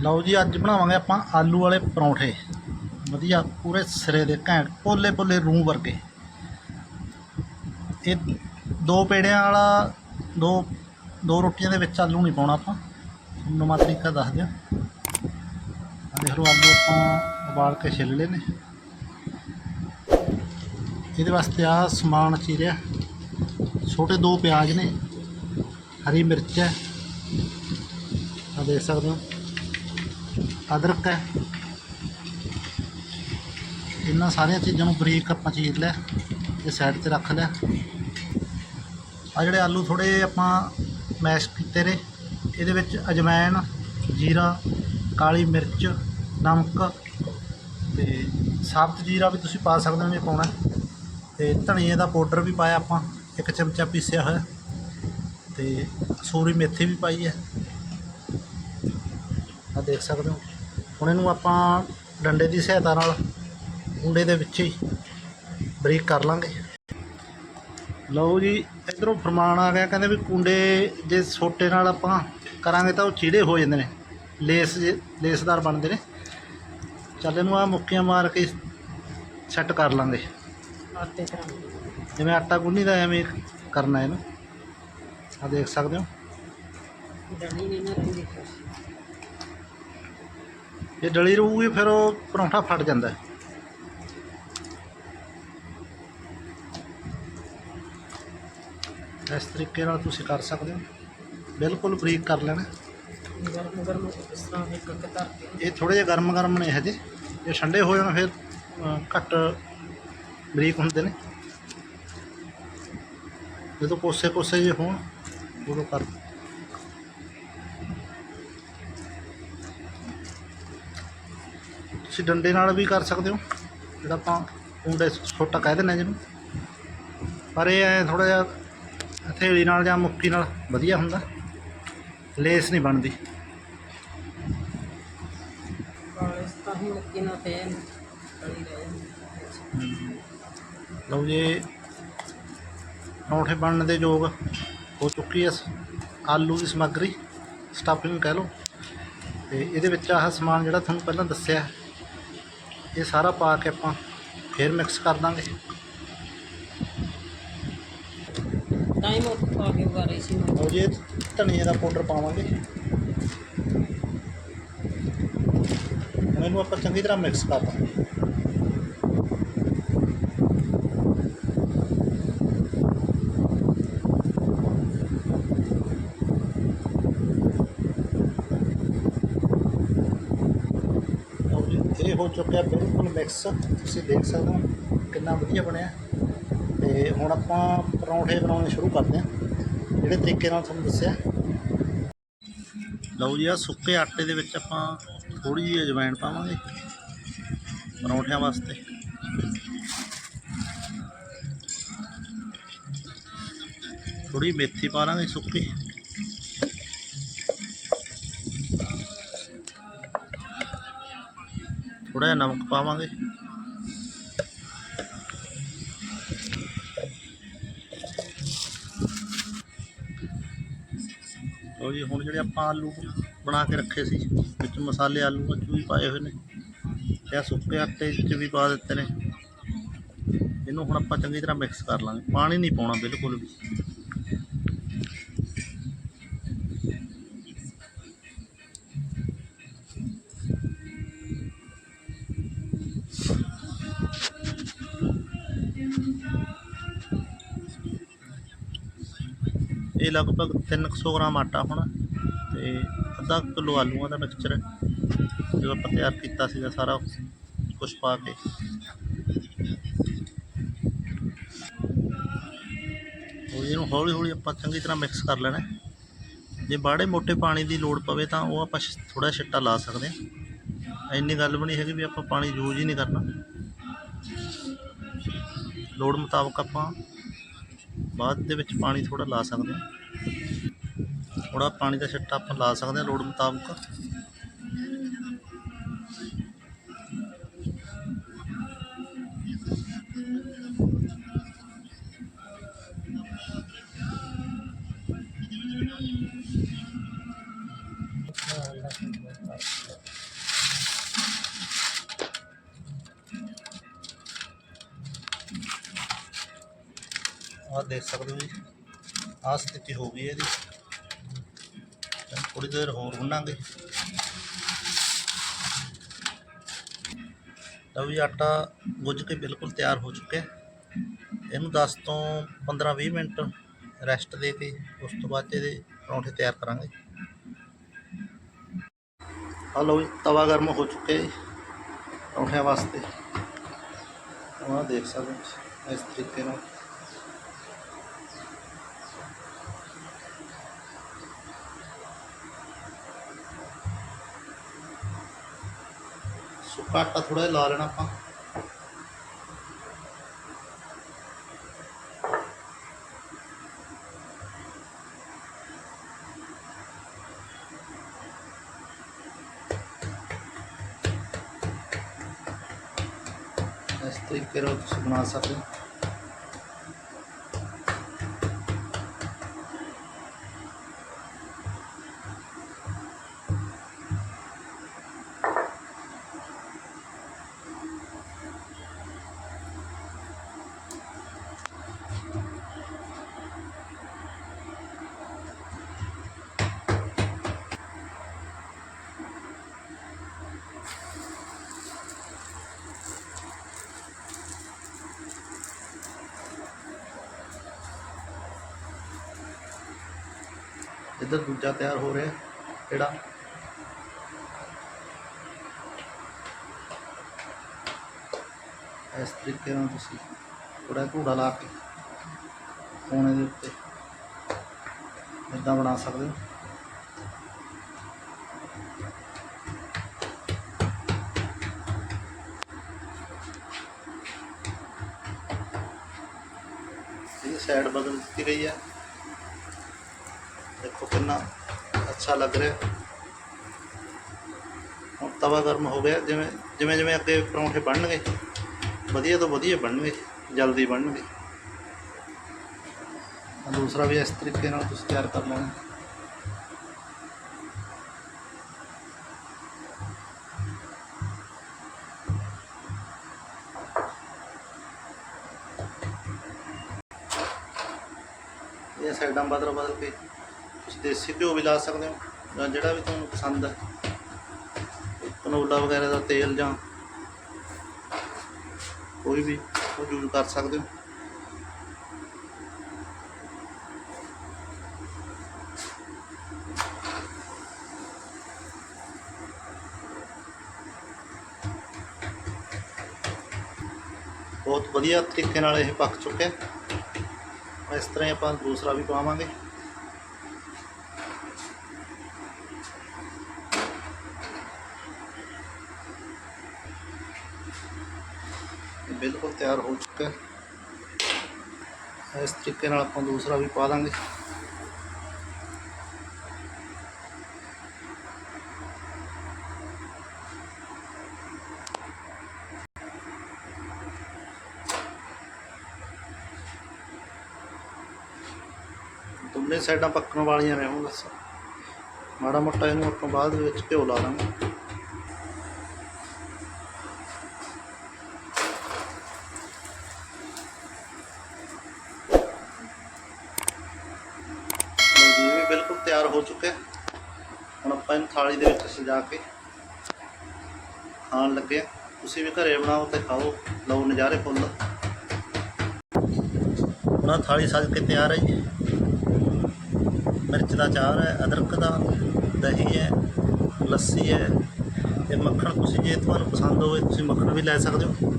ਲਓ ਜੀ, ਅੱਜ ਬਣਾਵਾਂਗੇ ਆਪਾਂ ਆਲੂ ਵਾਲੇ ਪਰੌਂਠੇ। ਵਧੀਆ, ਪੂਰੇ ਸਿਰੇ ਦੇ ਘੈਂਟ, ਪੋਲੇ ਪੋਲੇ ਰੂ ਵਰਗੇ। ਇਹ ਦੋ ਪੇੜਿਆਂ ਵਾਲਾ, ਦੋ ਦੋ ਰੋਟੀਆਂ ਦੇ ਵਿੱਚ ਆਲੂ ਨਹੀਂ ਪਾਉਣਾ ਆਪਾਂ। ਤੁਹਾਨੂੰ ਨਵਾਂ ਤਰੀਕਾ ਦੱਸ ਦਿਆਂ। ਆ ਦੇਖ ਲਓ, ਆਲੂ ਆਪਾਂ ਉਬਾਲ ਕੇ ਛਿੱਲ ਲਏ ਨੇ। ਇਹਦੇ ਵਾਸਤੇ ਆ ਸਮਾਨ ਚੀਰਿਆ। ਛੋਟੇ ਦੋ ਪਿਆਜ਼ ਨੇ, ਹਰੀ ਮਿਰਚ ਹੈ। ਆ ਦੇਖ ਸਕਦੇ ਹੋ। ਅਦਰਕ ਹੈ। ਇਹਨਾਂ ਸਾਰੀਆਂ ਚੀਜ਼ਾਂ ਨੂੰ ਬਰੀਕ ਆਪਾਂ ਚੀਰ ਲੈ ਇਹ ਸਾਈਡ ਤੇ ਰੱਖ ਲੈ ਆ ਜਿਹੜੇ ਆਲੂ ਥੋੜੇ ਆਪਾਂ ਮੈਸ਼ ਕੀਤੇ ਨੇ, ਇਹਦੇ ਵਿੱਚ ਅਜਵਾਇਣ, ਜੀਰਾ, ਕਾਲੀ ਮਿਰਚ, ਨਮਕ ਤੇ ਸਾਬਤ ਜੀਰਾ ਵੀ ਤੁਸੀਂ ਪਾ ਸਕਦੇ ਹੋ ਜੇ ਪਾਉਣਾ ਤੇ ਧਨੀਏ ਦਾ ਪਾਊਡਰ ਵੀ ਪਾਇਆ ਆਪਾਂ, ਇੱਕ ਚਮਚਾ ਪੀਸਿਆ ਹੋਇਆ। ਤੇ ਸੂਰੀ ਮੇਥੀ ਵੀ ਪਾਈ ਹੈ। ਆ ਦੇਖ ਸਕਦੇ ਹੋ। ਹੁਣ ਇਹਨੂੰ ਆਪਾਂ ਡੰਡੇ ਦੀ ਸਹਾਇਤਾ ਨਾਲ ਕੁੰਡੇ ਦੇ ਵਿੱਚ ਹੀ ਬਰੀਕ ਕਰ ਲਾਂਗੇ। ਲਓ ਜੀ ਇਧਰੋਂ ਫਰਮਾਨ ਆ ਗਿਆ ਕਹਿੰਦੇ ਵੀ ਕੁੰਡੇ ਜੇ ਸੋਟੇ ਨਾਲ ਆਪਾਂ ਕਰਾਂਗੇ ਤਾਂ ਉਹ ਚੀੜੇ ਹੋ ਜਾਂਦੇ ਨੇ ਲੇਸ ਜੇ ਲੇਸਦਾਰ ਬਣਦੇ ਨੇ। ਚੱਲ ਇਹਨੂੰ ਆ ਮੁੱਕੀਆਂ ਮਾਰ ਕੇ ਸੈੱਟ ਕਰ ਲਾਂਗੇ। ਆਟੇ ਜਿਵੇਂ ਆਟਾ ਗੁੰਨੀ ਦਾ ਐਵੇਂ ਕਰਨਾ ਇਹਨੂੰ। ਆ ਦੇਖ ਸਕਦੇ ਹੋ। ਡਣੀ ਨਹੀਂ ਨਾ ਰਹਿੰਦੀ। ਜੇ ਡਲੀ ਰਹੂਗੀ ਫਿਰ ਉਹ ਪਰੌਂਠਾ ਫਟ ਜਾਂਦਾ। ਇਸ ਤਰੀਕੇ ਨਾਲ ਤੁਸੀਂ ਕਰ ਸਕਦੇ ਹੋ। ਬਿਲਕੁਲ ਬਰੀਕ ਕਰ ਲੈਣਾ। ਗਰਮ ਗਰਮ ਇਸ ਤਰ੍ਹਾਂ ਇੱਕ ਇੱਕ ਧਰ ਕੇ ਇਹ ਥੋੜੇ ਜਿਹਾ ਗਰਮ ਗਰਮ ਨੇ ਹਜੇ। ਜੇ ਠੰਡੇ ਹੋ ਜਾਣ ਫਿਰ ਘੱਟ ਬਰੀਕ ਹੁੰਦੇ ਨੇ। ਜਦੋਂ ਕੋਸੇ ਕੋਸੇ ਜੇ ਹੋਣ ਉਦੋਂ ਕਰ ਤੁਸੀਂ ਡੰਡੇ ਨਾਲ ਵੀ ਕਰ ਸਕਦੇ ਹੋ। ਜਿਹੜਾ ਆਪਾਂ ਕੁੰਡੇ ਛੋਟਾ ਕਹਿ ਦਿੰਦੇ ਜਿਹਨੂੰ। ਪਰ ਇਹ ਐ ਥੋੜਾ ਜਿਹਾ ਹਥੇਲੀ ਨਾਲ ਜਾਂ ਮੁੱਕੀ ਨਾਲ ਵਧੀਆ ਹੁੰਦਾ। ਲੇਸ ਨਹੀਂ ਬਣਦੀ। ਲਓ ਜੀ ਪਰੌਂਠੇ ਬਣਨ ਦੇ ਯੋਗ ਹੋ ਚੁੱਕੀ ਹੈ ਆਲੂ ਦੀ ਸਮੱਗਰੀ। ਸਟਫਿੰਗ ਕਹਿ ਲਓ। ਤੇ ਇਹਦੇ ਵਿੱਚ ਆਹ ਸਮਾਨ ਜਿਹੜਾ ਤੁਹਾਨੂੰ ਪਹਿਲਾਂ ਦੱਸਿਆ ਇਹ ਸਾਰਾ ਪਾ ਕੇ ਆਪਾਂ ਫੇਰ ਮਿਕਸ ਕਰ ਦਾਂਗੇ। ਟਾਈਮ ਪਾ ਕੇ ਉਗਾ ਰਹੀ ਸੀ ਮੈਂ। ਜੀ ਧਨੀਏ ਦਾ ਪਾਊਡਰ ਪਾਵਾਂਗੇ। ਇਹਨੂੰ ਆਪਾਂ ਚੰਗੀ ਤਰ੍ਹਾਂ ਮਿਕਸ ਕਰ ਦਾਂਗੇ। ਹੋ ਚੁੱਕਿਆ ਬਿਲਕੁਲ ਮਿਕਸ ਤੁਸੀਂ ਦੇਖ ਸਕਦੇ ਹੋ ਕਿੰਨਾ ਵਧੀਆ ਬਣਿਆ। ਤੇ ਹੁਣ ਆਪਾਂ ਪਰੌਂਠੇ ਬਣਾਉਣੇ ਸ਼ੁਰੂ ਕਰਦੇ ਹਾਂ। ਜਿਹੜੇ ਤਰੀਕੇ ਨਾਲ ਤੁਹਾਨੂੰ ਦੱਸਿਆ। ਲਓ ਜੀ ਆ ਸੁੱਕੇ ਆਟੇ ਦੇ ਵਿੱਚ ਆਪਾਂ ਥੋੜੀ ਜਿਹੀ ਅਜਵਾਇਣ ਪਾਵਾਂਗੇ ਪਰੌਂਠਿਆਂ ਵਾਸਤੇ। ਥੋੜੀ ਮੇਥੀ ਪਾ ਲਾਂਗੇ ਸੁੱਕੀ। ਥੋੜਾ ਜਿਹਾ ਨਮਕ ਪਾਵਾਂਗੇ। ਲਓ ਜੀ, ਹੁਣ ਜਿਹੜੇ ਆਪਾਂ ਆਲੂ ਬਣਾ ਕੇ ਰੱਖੇ ਸੀ, ਵਿੱਚ ਮਸਾਲੇ ਆਲੂ ਵਿੱਚ ਵੀ ਪਾਏ ਹੋਏ ਨੇ। ਤੇ ਸੁੱਕੇ ਆਟੇ 'ਚ ਵੀ ਪਾ ਦਿੱਤੇ ਨੇ। ਇਹਨੂੰ ਹੁਣ ਆਪਾਂ ਚੰਗੀ ਤਰ੍ਹਾਂ ਮਿਕਸ ਕਰ ਲਾਂਗੇ। ਪਾਣੀ ਨਹੀਂ ਪਾਉਣਾ, ਬਿਲਕੁਲ ਵੀ। ਇਹ ਲਗਭਗ 300 ਗ੍ਰਾਮ ਆਟਾ ਹੋਣਾ ਤੇ ਅੱਧਾ ਕਿਲੋ ਆਲੂਆਂ ਦਾ ਮਿਕਸਚਰ ਜੋ ਆਪਾਂ ਤਿਆਰ ਕੀਤਾ ਸੀਗਾ ਸਾਰਾ ਕੁਝ ਪਾ ਕੇ। ਉਹ ਇਹਨੂੰ ਹੌਲੀ ਹੌਲੀ ਆਪਾਂ ਚੰਗੀ ਤਰ੍ਹਾਂ ਮਿਕਸ ਕਰ ਲੈਣਾ ਜੇ ਬਾੜੇ ਮੋਟੇ ਪਾਣੀ ਦੀ ਲੋੜ ਪਵੇ ਤਾਂ ਉਹ ਆਪਾਂ ਥੋੜਾ ਛਿੱਟਾ ਲਾ ਸਕਦੇ ਹਾਂ। ਇੰਨੀ ਗੱਲ ਵੀ ਨਹੀਂ ਹੈਗੀ ਵੀ ਆਪਾਂ ਪਾਣੀ ਯੂਜ਼ ਹੀ ਨਹੀਂ ਕਰਨਾ। ਲੋੜ ਮੁਤਾਬਕ ਆਪਾਂ ਬਾਅਦ ਦੇ ਵਿੱਚ ਪਾਣੀ ਥੋੜਾ ਲਾ ਸਕਦੇ ਹਾਂ। थोड़ा पानी का छिट्टा अपन ला सकते हैं लोड मुताबक। देख सकते हो जी। ਆਹ ਸਥਿਤੀ ਹੋ ਗਈ ਹੈ ਇਹਦੀ ਥੋੜੀ ਦੇਰ ਹੋਰ ਗੁੰਨਾਂਗੇ ਲਓ ਵੀ ਆਟਾ ਗੁੱਝ ਕੇ ਬਿਲਕੁਲ ਤਿਆਰ ਹੋ ਚੁੱਕਿਆ। ਇਹਨੂੰ 10 ਤੋਂ 15-20 ਮਿੰਟ ਰੈਸਟ ਦੇ ਕੇ ਉਸ ਤੋਂ ਬਾਅਦ ਇਹਦੇ ਪਰੌਂਠੇ ਤਿਆਰ ਕਰਾਂਗੇ। ਆ ਲਓ ਤਵਾ ਗਰਮ ਹੋ ਚੁੱਕਿਆ ਜੀ ਪਰੌਂਠਿਆਂ ਵਾਸਤੇ। ਆਹ ਦੇਖ ਸਕਦੇ ਹੋ ਇਸ ਤਰੀਕੇ ਨਾਲ। ਸੁੱਕਾ ਆਟਾ ਥੋੜਾ ਜਿਹਾ ਲਾ ਲੈਣਾ ਆਪਾਂ ਇਸ ਤਰੀਕੇ ਨਾਲ ਤੁਸੀਂ ਬਣਾ ਸਕਦੇ ਇੱਧਰ ਦੂਜਾ ਤਿਆਰ ਹੋ ਰਿਹਾ ਜਿਹੜਾ ਇਸ ਤਰੀਕੇ ਨਾਲ ਤੁਸੀਂ ਥੋੜਾ ਧੂੜਾ ਲਾ ਕੇ ਕੋਨੇ ਦੇ ਉੱਤੇ ਇਦਾਂ ਬਣਾ ਸਕਦੇ ਹੋ। ਸਾਈਡ ਬਦਲ ਦਿੱਤੀ ਗਈ ਹੈ। ਦੇਖੋ ਕਿੰਨਾ ਅੱਛਾ ਲੱਗ ਰਿਹਾ ਹੁਣ ਤਵਾ ਗਰਮ ਹੋ ਗਿਆ ਜਿਵੇਂ ਜਿਵੇਂ ਜਿਵੇਂ ਅੱਗੇ ਪਰੌਂਠੇ ਬਣਨਗੇ ਵਧੀਆ ਤੋਂ ਵਧੀਆ ਬਣਨਗੇ ਜਲਦੀ ਬਣਨਗੇ ਆਹ ਦੂਸਰਾ ਵੀ ਇਸ ਤਰੀਕੇ ਨਾਲ ਤੁਸੀਂ ਤਿਆਰ ਕਰ ਲੈਣਾ ਇਹ ਸਾਈਡਾਂ ਬਦਲ ਬਦਲ ਕੇ ਤੁਸੀਂ ਦੇਸੀ ਘਿਓ ਵੀ ਲਾ ਸਕਦੇ ਹੋ। ਜਾਂ ਜਿਹੜਾ ਵੀ ਤੁਹਾਨੂੰ ਪਸੰਦ ਹੈ ਕਨੋਲਾ ਵਗੈਰਾ ਦਾ ਤੇਲ ਜਾਂ ਕੋਈ ਵੀ ਉਹ ਯੂਜ਼ ਕਰ ਸਕਦੇ ਹੋ। ਬਹੁਤ ਵਧੀਆ ਤਰੀਕੇ ਨਾਲ ਇਹ ਪੱਕ ਚੁੱਕਿਆ। ਇਸ ਤਰ੍ਹਾਂ ਹੀ ਆਪਾਂ ਦੂਸਰਾ ਵੀ ਪਾਵਾਂਗੇ। ਬਿਲਕੁਲ ਤਿਆਰ ਹੋ ਚੁੱਕਾ ਹੈ। ਇਸ ਤਰੀਕੇ ਨਾਲ ਆਪਾਂ ਦੂਸਰਾ ਵੀ ਪਾ ਦਾਂਗੇ। ਦੋਨੇ ਸਾਈਡਾਂ ਪੱਕਣ ਵਾਲੀਆਂ ਰਹਿਣ ਬਸ ਮਾੜਾ ਮੋਟਾ ਇਹਨੂੰ ਆਪਾਂ ਬਾਅਦ ਦੇ ਵਿੱਚ ਘਿਓ ਲਾ ਲਾਂਗੇ ਲਓ ਜੀ ਇਹ ਵੀ ਬਿਲਕੁਲ ਤਿਆਰ ਹੋ ਚੁੱਕਿਆ। ਹੁਣ ਆਪਾਂ ਇਹਨੂੰ ਥਾਲੀ ਦੇ ਵਿੱਚ ਸਜਾ ਕੇ ਖਾਣ ਲੱਗੇ ਹਾਂ। ਤੁਸੀਂ ਵੀ ਘਰੇ ਬਣਾਓ ਤੇ ਖਾਓ। ਲਓ ਨਜ਼ਾਰੇ ਫੁੱਲ। ਹੁਣ ਥਾਲੀ ਸਜ ਕੇ ਤਿਆਰ ਹੈ ਜੀ। ਮਿਰਚ ਦਾ ਚਾਰ ਹੈ, ਅਦਰਕ ਦਾ, ਦਹੀਂ ਹੈ, ਲੱਸੀ ਹੈ। ਤੇ ਮੱਖਣ ਤੁਸੀਂ ਜੇ ਤੁਹਾਨੂੰ ਪਸੰਦ ਹੋਵੇ, ਤੁਸੀਂ ਮੱਖਣ ਵੀ ਲੈ ਸਕਦੇ ਹੋ।